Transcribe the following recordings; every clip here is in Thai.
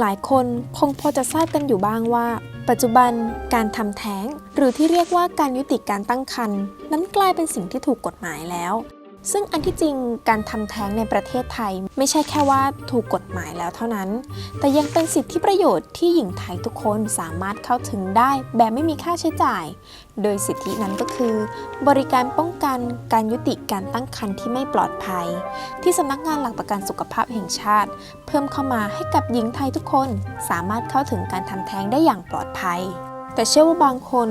หลายคนคงพอจะทราบกันอยู่บ้างว่า ปัจจุบันการทำแท้ง หรือที่เรียกว่าการยุติการตั้งครรภ์นั้นกลายเป็นสิ่งที่ถูกกฎหมายแล้ว ซึ่งอันที่จริงการทำแท้งในประเทศไทย ไม่ใช่แค่ว่าถูกกฎหมายแล้วเท่านั้น แต่ยังเป็นสิทธิประโยชน์ที่หญิงไทยทุกคนสามารถเข้าถึงได้แบบไม่มีค่าใช้จ่าย โดยสิทธินั้นก็คือ บริการป้องกันการยุติการตั้งครรภ์ที่ไม่ปลอดภัย ที่สำนักงานหลักประกันสุขภาพแห่งชาติ เพิ่มเข้ามาให้กับหญิงไทยทุกคนสามารถเข้าถึงการทำแท้งได้อย่างปลอดภัย แต่เชื่อว่าบางคน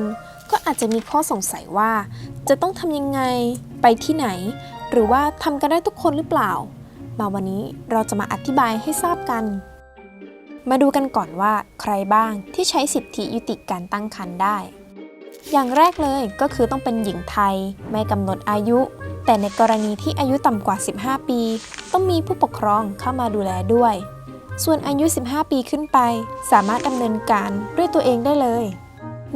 ก็อาจจะมีข้อสงสัยว่า จะต้องทำยังไงไปที่ไหน หรือว่าทำกันได้ทุกคนหรือเปล่า มาวันนี้เราจะมาอธิบายให้ทราบกัน มาดูกันก่อนว่าใครบ้างที่ใช้สิทธิยุติการตั้งครรภ์ได้ อย่างแรกเลยก็คือต้องเป็นหญิงไทย ไม่กำหนดอายุ แต่ในกรณีที่อายุต่ำกว่า 15 ปี ต้องมีผู้ปกครองเข้ามาดูแลด้วย ส่วนอายุ 15 ปีขึ้นไป สามารถดำเนินการด้วยตัวเองได้เลย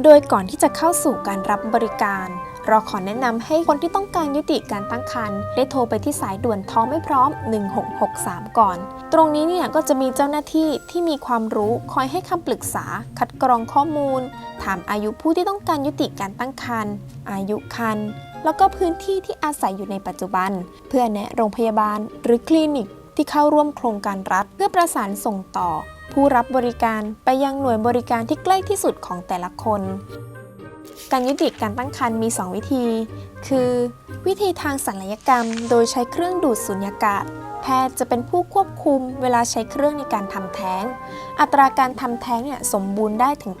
โดยก่อนที่จะเข้าสู่การรับบริการ เราขอแนะนำให้คนที่ต้องการยุติการตั้งครรภ์ได้โทรไปที่สายด่วนท้องไม่พร้อม 1663 ก่อน ตรงนี้เนี่ยก็จะมีเจ้าหน้าที่ที่มีความรู้คอยให้คำปรึกษา คัดกรองข้อมูล ถามอายุผู้ที่ต้องการยุติการตั้งครรภ์อายุครรภ์แล้วก็พื้นที่ที่อาศัยอยู่ในปัจจุบัน เพื่อแนะโรงพยาบาลหรือคลินิกที่เข้าร่วมโครงการรัฐ เพื่อประสานส่งต่อ ผู้รับบริการไปยังหน่วยบริการที่ใกล้ที่สุดของแต่ละคน การยุติการตั้งครรภ์มี 2 วิธี คือ วิธีทางศัลยกรรม โดยใช้เครื่องดูดสุญญากาศ แพทย์จะเป็นผู้ควบคุมเวลาใช้เครื่องในการทำแท้ง อัตราการทำแท้งเนี่ยสมบูรณ์ได้ถึง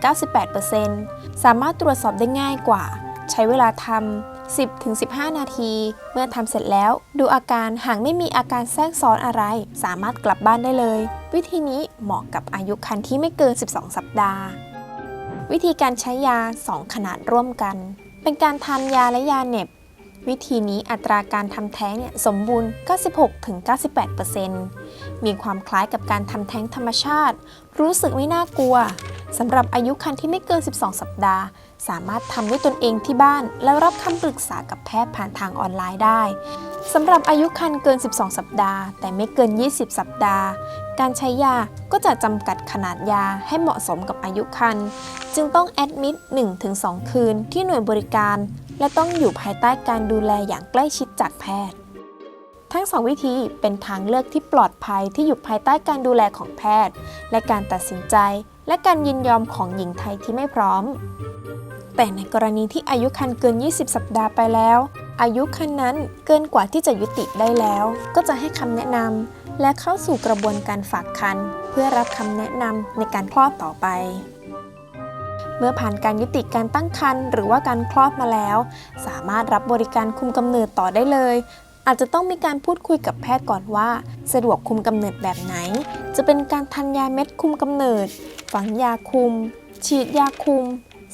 98%สามารถตรวจสอบได้ง่ายกว่า ใช้เวลาทำ10-15 นาที เมื่อทำเสร็จแล้ว ดูอาการหากไม่มีอาการแทรกซ้อนอะไร สามารถกลับบ้านได้เลย วิธีนี้เหมาะกับอายุครรภ์ที่ไม่เกิน 12 สัปดาห์ วิธีการใช้ยา 2 ขนาดร่วมกัน เป็นการทานยาและยาเน็บ วิธีนี้อัตราการทำแท้งเนี่ยสมบูรณ์ 96-98%มีความคล้ายกับการทำแท้งธรรมชาติ รู้สึกไม่น่ากลัวสำหรับอายุครรภ์ที่ไม่เกิน 12 สัปดาห์ สามารถทำด้วยตนเองที่บ้าน แล้วรับคำปรึกษากับแพทย์ผ่านทางออนไลน์ได้สำหรับอายุครรภ์เกิน 12 สัปดาห์ แต่ไม่เกิน 20 สัปดาห์ การใช้ยาก็จะจำกัดขนาดยาให้เหมาะสมกับอายุครรภ์จึงต้องแอดมิด 1-2 คืนที่หน่วยบริการ และต้องอยู่ภายใต้การดูแลอย่างใกล้ชิดจากแพทย์ ทั้งสองวิธีเป็นทางเลือกที่ปลอดภัยที่อยู่ภายใต้การดูแลของแพทย์ และการตัดสินใจ และการยินยอมของหญิงไทยที่ไม่พร้อม แต่ในกรณีที่อายุครรภ์เกิน 20 สัปดาห์ไปแล้ว อายุครรภ์นั้นเกินกว่าที่จะยุติได้แล้ว ก็จะให้คำแนะนำ และเข้าสู่กระบวนการฝากครรภ์เพื่อรับคำแนะนำในการคลอดต่อไป เมื่อผ่านการยุติการตั้งครรภ์หรือว่าการคลอดมาแล้ว สามารถรับบริการคุมกำเนิดต่อได้เลย อาจจะต้องมีการพูดคุยกับแพทย์ก่อนว่า สะดวกคุมกำเนิดแบบไหน จะเป็นการทานยาเม็ดคุมกำเนิด ฝังยาคุม ฉีดยาคุม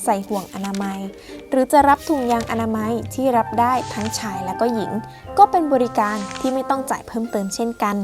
ใส่ห่วงอนามัย หรือจะรับถุงยางอนามัยที่รับได้ทั้งชายและก็หญิง ก็เป็นบริการที่ไม่ต้องจ่ายเพิ่มเติมเช่นกัน